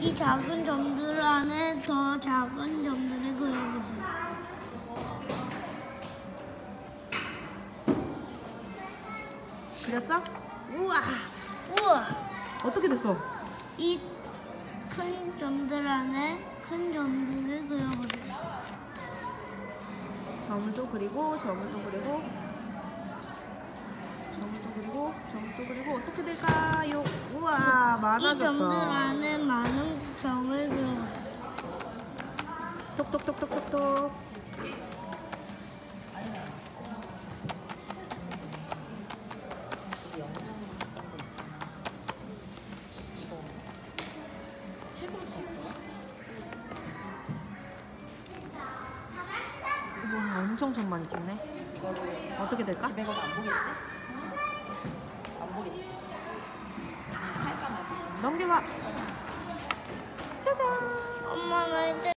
이 작은 점들 안에 더 작은 점들을 그려보세요. 그렸어? 우와. 우와! 어떻게 됐어? 이 큰 점들 안에 큰 점들을 그려보세요. 점을 또 그리고 점을 또 그리고 점을 또 그리고 점을 또 그리고 어떻게 될까요? 우와 이 점들 많아졌다. 안에 많은 점을 그려보세요. 똑똑똑똑똑똑. 엄청 점 많이 찍네. 어떻게 될까? 집에 가면 안 보겠지? れは。じゃじゃーん。